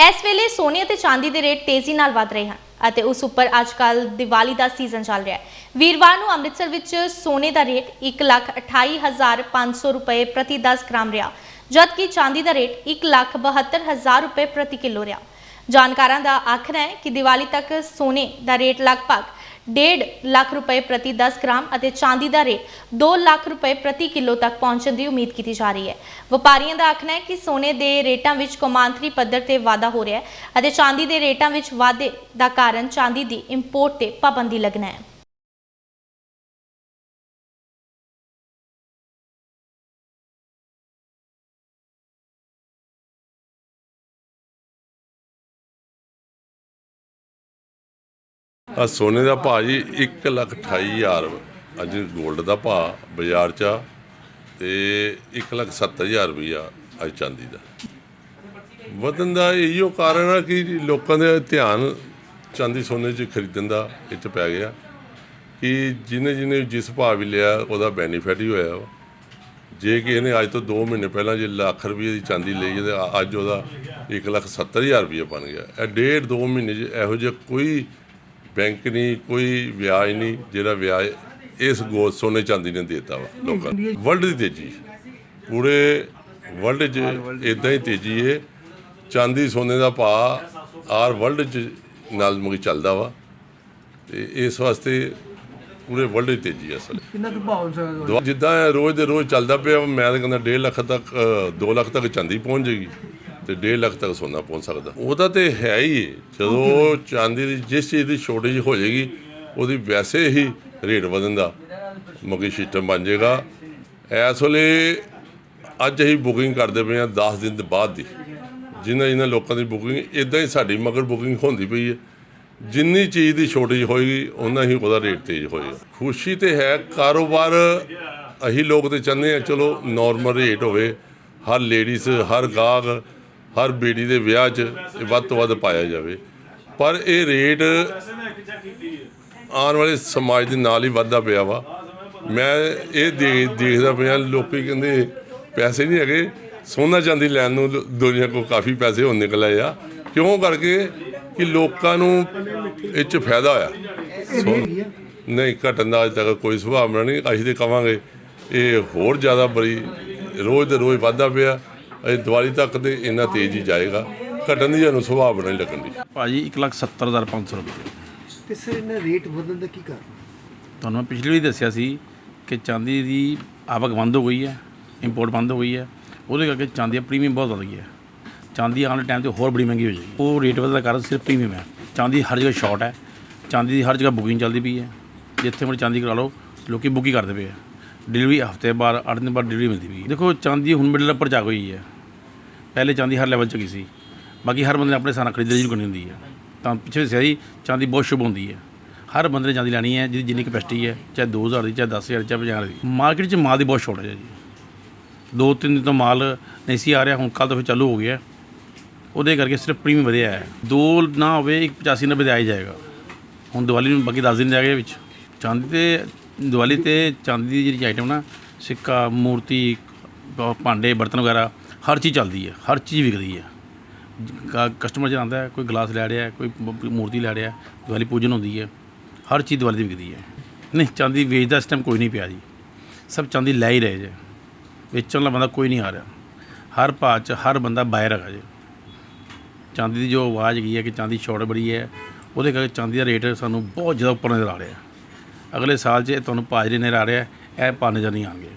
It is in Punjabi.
ਇਸ ਵੇਲੇ ਸੋਨੇ ਅਤੇ ਚਾਂਦੀ ਦੇ ਰੇਟ ਤੇਜ਼ੀ ਨਾਲ ਵਧ ਰਹੇ ਹਨ ਅਤੇ ਉਸ ਉੱਪਰ ਅੱਜਕੱਲ ਦੀਵਾਲੀ ਦਾ ਸੀਜ਼ਨ ਚੱਲ ਰਿਹਾ ਹੈ। ਵੀਰਵਾਰ ਨੂੰ ਅੰਮ੍ਰਿਤਸਰ ਵਿੱਚ ਸੋਨੇ ਦਾ ਰੇਟ 128500 ਰੁਪਏ ਪ੍ਰਤੀ 10 ਗ੍ਰਾਮ ਰਿਹਾ, ਜਦਕਿ ਚਾਂਦੀ ਦਾ ਰੇਟ 172000 ਰੁਪਏ ਪ੍ਰਤੀ ਕਿਲੋ ਰਿਹਾ। ਜਾਣਕਾਰਾਂ ਦਾ ਆਖਣਾ ਹੈ ਕਿ ਦੀਵਾਲੀ ਤੱਕ ਸੋਨੇ ਦਾ ਰੇਟ ਲਗਭਗ 1.5 ਲੱਖ ਰੁਪਏ ਪ੍ਰਤੀ 10 ਗ੍ਰਾਮ ਅਤੇ ਚਾਂਦੀ ਦਾ ਰੇਟ 2 ਲੱਖ ਰੁਪਏ ਪ੍ਰਤੀ ਕਿਲੋ ਤੱਕ ਪਹੁੰਚਣ ਦੀ ਉਮੀਦ ਕੀਤੀ ਜਾ ਰਹੀ ਹੈ। ਵਪਾਰੀਆਂ ਦਾ ਆਖਣਾ ਹੈ ਕਿ ਸੋਨੇ ਦੇ ਰੇਟਾਂ ਵਿੱਚ ਕੌਮਾਂਤਰੀ ਪੱਧਰ ਤੇ ਵਾਧਾ ਹੋ ਰਿਹਾ ਹੈ ਅਤੇ ਚਾਂਦੀ ਦੇ ਰੇਟਾਂ ਵਿੱਚ ਵਾਧੇ ਦਾ ਕਾਰਨ ਚਾਂਦੀ ਦੀ ਇੰਪੋਰਟ ਤੇ ਪਾਬੰਦੀ ਲੱਗਣਾ ਹੈ। ਆ ਸੋਨੇ ਦਾ ਭਾਅ ਜੀ 1 ਲੱਖ 28 ਹਜ਼ਾਰ ਅੱਜ 골ਡ ਦਾ ਭਾਅ ਬਾਜ਼ਾਰ 'ਚ ਆ ਤੇ 1 ਲੱਖ 70 ਹਜ਼ਾਰ ਰੁਪਈਆ ਅੱਜ ਚਾਂਦੀ ਦਾ। ਵਧਣ ਦਾ ਇਹੋ ਕਾਰਨ ਆ ਕਿ ਲੋਕਾਂ ਦੇ ਧਿਆਨ ਚਾਂਦੀ ਸੋਨੇ 'ਚ ਖਰੀਦਣ ਦਾ ਇੱਥੇ ਪੈ ਗਿਆ ਕਿ ਜਿਹਨੇ ਜਿਹਨੇ ਜਿਸ ਭਾਅ ਵੀ ਲਿਆ, ਉਹਦਾ ਬੈਨੀਫਿਟ ਹੀ ਹੋਇਆ ਵਾ। ਜੇ ਕਿ ਇਹਨੇ ਅੱਜ ਤੋਂ 2 ਮਹੀਨੇ ਪਹਿਲਾਂ ਜੇ ਲੱਖ ਰੁਪਏ ਦੀ ਚਾਂਦੀ ਲਈ ਹੈ ਤੇ ਅੱਜ ਉਹਦਾ 1 ਲੱਖ 70 ਹਜ਼ਾਰ ਰੁਪਏ ਬਣ ਗਿਆ। ਇਹ ਡੇਢ 2 ਮਹੀਨੇ 'ਚ ਇਹੋ ਜਿਹਾ ਕੋਈ ਬੈਂਕ ਨਹੀਂ ਕੋਈ ਵਿਆਜ ਨਹੀਂ ਜਿਹੜਾ ਵਿਆਜ ਇਸ ਗੋਲ ਸੋਨੇ ਚਾਂਦੀ ਨੇ ਦਿੱਤਾ ਵਾ ਲੋਕਾਂ ਨੂੰ। ਵਰਲਡ ਦੀ ਤੇਜ਼ੀ। ਪੂਰੇ ਵਰਲਡ 'ਚ ਇਦਾਂ ਹੀ ਤੇਜ਼ੀ ਹੈ ਚਾਂਦੀ ਸੋਨੇ ਦਾ ਭਾਅ ਆਰ ਵਰਲਡ 'ਚ ਨਾਲ ਮੁਗੀ ਚੱਲਦਾ ਵਾ। ਤੇ ਇਸ ਵਾਸਤੇ ਪੂਰੇ ਵਰਲਡ 'ਚ ਤੇਜ਼ੀ ਅਸਲ। ਕਿੰਨਾ ਕੁ ਭਾਅ ਹੋ ਸਕਦਾ ਜਿੱਦਾਂ ਰੋਜ਼ ਦੇ ਰੋਜ਼ ਚੱਲਦਾ ਪਿਆ ਮੈਂ ਤਾਂ ਕਹਿੰਦਾ 1.5 ਲੱਖ ਤੱਕ 2 ਲੱਖ ਤੱਕ ਚਾਂਦੀ ਪਹੁੰਚ ਜਾਏਗੀ ਤੇ 1.5 ਲੱਖ ਤੱਕ ਸੋਨਾ ਪਹੁੰਚ ਸਕਦਾ। ਉਹਦਾ ਤੇ ਹੈ ਹੀ ਹੈ। ਜਦੋਂ ਚਾਂਦੀ ਦੀ, ਜਿਸ ਚੀਜ਼ ਦੀ ਸ਼ੋਰਟੇਜ ਹੋ ਜਾਏਗੀ, ਉਹਦੀ ਵੈਸੇ ਹੀ ਰੇਟ ਵਧਣ ਦਾ ਮਗੀ ਸਿਸਟਮ ਬਣ ਜਾਏਗਾ। ਇਸ ਵੇਲੇ ਅੱਜ ਅਸੀਂ ਬੁਕਿੰਗ ਕਰਦੇ ਪਏ ਹਾਂ 10 ਦਿਨ ਦੇ ਬਾਅਦ ਦੀ। ਜਿਨ੍ਹਾਂ ਜਿਨ੍ਹਾਂ ਲੋਕਾਂ ਦੀ ਬੁਕਿੰਗ ਇਦਾਂ ਹੀ ਸਾਡੀ ਮਗਰ ਬੁਕਿੰਗ ਹੁੰਦੀ ਪਈ ਹੈ ਜਿੰਨੀ ਚੀਜ਼ ਦੀ ਸ਼ੋਰਟੇਜ ਹੋਏਗੀ ਉਹਨਾਂ ਹੀ ਉਹਦਾ ਰੇਟ ਤੇਜ਼ ਹੋਏਗਾ। ਖੁਸ਼ੀ ਤੇ ਹੈ, ਕਾਰੋਬਾਰ ਅਸੀਂ ਲੋਕ ਤੇ ਚਾਹੁੰਦੇ ਆ ਚਲੋ ਨਾਰਮਲ ਰੇਟ ਹੋਵੇ। ਹਰ ਲੇਡੀਜ਼ ਹਰ ਗਾਹਕ ਹਰ ਬੇਟੀ ਦੇ ਵਿਆਹ 'ਚ ਇਹ ਵੱਧ ਤੋਂ ਵੱਧ ਪਾਇਆ ਜਾਵੇ। ਪਰ ਇਹ ਰੇਟ ਆਉਣ ਵਾਲੇ ਸਮਾਜ ਦੇ ਨਾਲ ਹੀ ਵੱਧਦਾ ਪਿਆ ਵਾ। ਮੈਂ ਇਹ ਦੇਖਦਾ ਪਿਆ, ਲੋਕੀ ਕਹਿੰਦੇ ਪੈਸੇ ਨਹੀਂ ਹੈਗੇ। ਸੋਨਾ ਚਾਂਦੀ ਲੈਣ ਨੂੰ ਦੁਨੀਆ ਕੋਲ ਕਾਫੀ ਪੈਸੇ ਹੋਣ ਨਿਕਲ ਆਏ ਆ। ਕਿਉਂ ਕਰਕੇ? ਕਿ ਲੋਕਾਂ ਨੂੰ ਇਹ 'ਚ ਫਾਇਦਾ ਹੋਇਆ। ਸੋ- ਨਹੀਂ ਘਟਣ ਦਾ ਅੱਜ ਤੱਕ ਕੋਈ ਸੁਭਾਵਨਾ ਨਹੀਂ। ਅਸੀਂ ਤੇ ਕਵਾਂਗੇ, ਇਹ ਹੋਰ ਜ਼ਿਆਦਾ ਬੜੀ ਰੋਜ਼ ਦੇ ਰੋਜ਼ ਵੱਧਦਾ ਪਿਆ। ਇਹ ਦੀਵਾਲੀ ਤੱਕ ਤੇ ਇੰਨਾ ਤੇਜ਼ ਹੀ ਜਾਏਗਾ। ਘਟਣ ਦੀ ਸਾਨੂੰ ਸੰਭਾਵਨਾ ਨਹੀਂ ਲੱਗਣ ਦੀ। ਭਾਜੀ 170500 ਰੁਪਏ। ਤੇ ਸਰ ਇਹਨਾਂ ਰੇਟ ਵਧਣ ਦਾ ਕੀ ਕਾਰਨ? ਤੁਹਾਨੂੰ ਮੈਂ ਪਿਛਲੀ ਵਾਰੀ ਦੱਸਿਆ ਸੀ ਕਿ ਚਾਂਦੀ ਦੀ ਆਵਕ ਬੰਦ ਹੋ ਗਈ ਹੈ ਇੰਪੋਰਟ ਬੰਦ ਹੋ ਗਈ ਹੈ। ਉਹਦੇ ਕਰਕੇ ਚਾਂਦੀ ਦਾ ਪ੍ਰੀਮੀਅਮ ਬਹੁਤ ਵਧ ਗਿਆ ਹੈ। ਚਾਂਦੀ ਆਉਣ ਵਾਲੇ ਟਾਈਮ ਤੇ ਹੋਰ ਬੜੀ ਮਹਿੰਗੀ ਹੋ ਜਾਏਗੀ। ਉਹ ਰੇਟ ਵਧਣ ਦਾ ਕਾਰਨ ਸਿਰਫ ਪ੍ਰੀਮੀਅਮ ਹੈ। ਚਾਂਦੀ ਹਰ ਜਗ੍ਹਾ ਸ਼ਾਰਟ ਹੈ। ਚਾਂਦੀ ਦੀ ਹਰ ਜਗ੍ਹਾ ਬੁਕਿੰਗ ਚੱਲਦੀ ਪਈ ਹੈ। ਜਿੱਥੇ ਮਰਜ਼ੀ ਚਾਂਦੀ ਕਰਾ ਲਓ ਲੋਕੀ ਬੁਕਿੰਗ ਕਰਦੇ ਪਏ ਆ ਡਿਲੀਵਰੀ ਹਫ਼ਤੇ ਬਾਅਦ 8 ਦਿਨ ਬਾਅਦ ਡਿਲੀਵਰੀ ਮਿਲਦੀ ਵੀ ਦੇਖੋ, ਚਾਂਦੀ ਹੁਣ ਮਿਡਲ ਉੱਪਰ ਜਾ ਗਈ ਹੈ। ਪਹਿਲੇ ਚਾਂਦੀ ਹਰ ਲੈਵਲ 'ਚ ਗਈ ਸੀ। ਬਾਕੀ ਹਰ ਬੰਦੇ ਨੇ ਆਪਣੇ ਸਾਨਾ ਖਰੀਦਣੀ ਸ਼ੁਰੂ ਕਰਨੀ ਹੁੰਦੀ ਹੈ। ਤਾਂ ਪਿੱਛੇ ਦੱਸਿਆ ਜੀ, ਚਾਂਦੀ ਬਹੁਤ ਸ਼ੁਭ ਹੁੰਦੀ ਹੈ। ਹਰ ਬੰਦੇ ਨੇ ਚਾਂਦੀ ਲੈਣੀ ਹੈ, ਜਿਹਦੀ ਜਿੰਨੀ ਕਪੈਸਿਟੀ ਹੈ, ਚਾਹੇ 2000 ਦੀ, ਚਾਹੇ 10000 ਚਾਹੇ 50000 ਦੀ। ਮਾਰਕੀਟ 'ਚ ਮਾਲ ਦੀ ਬਹੁਤ ਸ਼ੋਰਟੇਜ ਹੈ ਜੀ। ਦੋ ਤਿੰਨ ਦਿਨ ਤੋਂ ਮਾਲ ਨਹੀਂ ਸੀ ਆ ਰਿਹਾ, ਹੁਣ ਕੱਲ ਤੋਂ ਫਿਰ ਚਾਲੂ ਹੋ ਗਿਆ। ਉਹਦੇ ਕਰਕੇ ਸਿਰਫ ਪ੍ਰੀਮੀਅਮ ਵਧਿਆ ਹੈ। ਦੋ ਨਾ ਹੋਵੇ, ਇੱਕ 85 90 ਦੇ ਆ ਜਾਏਗਾ। ਹੁਣ ਦੀਵਾਲੀ ਨੂੰ ਬਾਕੀ 10 ਦਿਨ ਰਹਿ ਗਏ ਵਿੱਚ। ਚਾਂਦੀ ਤੇ ਦੀਵਾਲੀ ਤੇ ਚਾਂਦੀ ਦੀ ਜਿਹੜੀ ਆਈਟਮ ਨਾ ਸਿੱਕਾ ਮੂਰਤੀ ਭਾਂਡੇ ਬਰਤਨ ਵਗੈਰਾ ਹਰ ਚੀਜ਼ ਚੱਲਦੀ ਹੈ ਹਰ ਚੀਜ਼ ਵਿਕਦੀ ਹੈ। ਕ- ਕਸਟਮਰ ਜਿਹੜਾ ਆਉਂਦਾ ਕੋਈ ਗਲਾਸ ਲੈ ਰਿਹਾ ਕੋਈ ਮੂਰਤੀ ਲੈ ਰਿਹਾ ਹੈ, ਦੀਵਾਲੀ ਪੂਜਨ ਹੁੰਦੀ ਹੈ ਹਰ ਚੀਜ਼ ਦੀਵਾਲੀ ਦੀ ਵਿਕਦੀ ਹੈ। ਨਹੀਂ ਚਾਂਦੀ ਵੇਚਦਾ ਇਸ ਟਾਈਮ ਕੋਈ ਨਹੀਂ ਪਿਆ ਜੀ। ਸਭ ਚਾਂਦੀ ਲੈ ਹੀ ਰਹੇ ਜੇ। ਵੇਚਣ ਵਾਲਾ ਬੰਦਾ ਕੋਈ ਨਹੀਂ ਆ ਰਿਹਾ। ਹਰ ਭਾਅ 'ਚ ਹਰ ਬੰਦਾ ਬਾਹਰ ਹੈਗਾ ਜੇ। ਚਾਂਦੀ ਦੀ ਜੋ ਆਵਾਜ਼ ਹੈਗੀ ਹੈ ਕਿ ਚਾਂਦੀ ਸ਼ਾਰਟ ਬੜੀ ਹੈ ਉਹਦੇ ਕਰਕੇ ਚਾਂਦੀ ਦਾ ਰੇਟ ਸਾਨੂੰ ਬਹੁਤ ਜ਼ਿਆਦਾ ਉੱਪਰ ਨਜ਼ਰ ਆ ਰਿਹਾ। ਅਗਲੇ ਸਾਲ 'ਚ ਇਹ ਤੁਹਾਨੂੰ ਭਾਅ ਜਿਹੜੇ ਨਜ਼ਰ ਆ ਰਿਹਾ ਇਹ ਭਾਅ ਨਜ਼ਰ ਨਹੀਂ ਆਉਣਗੇ।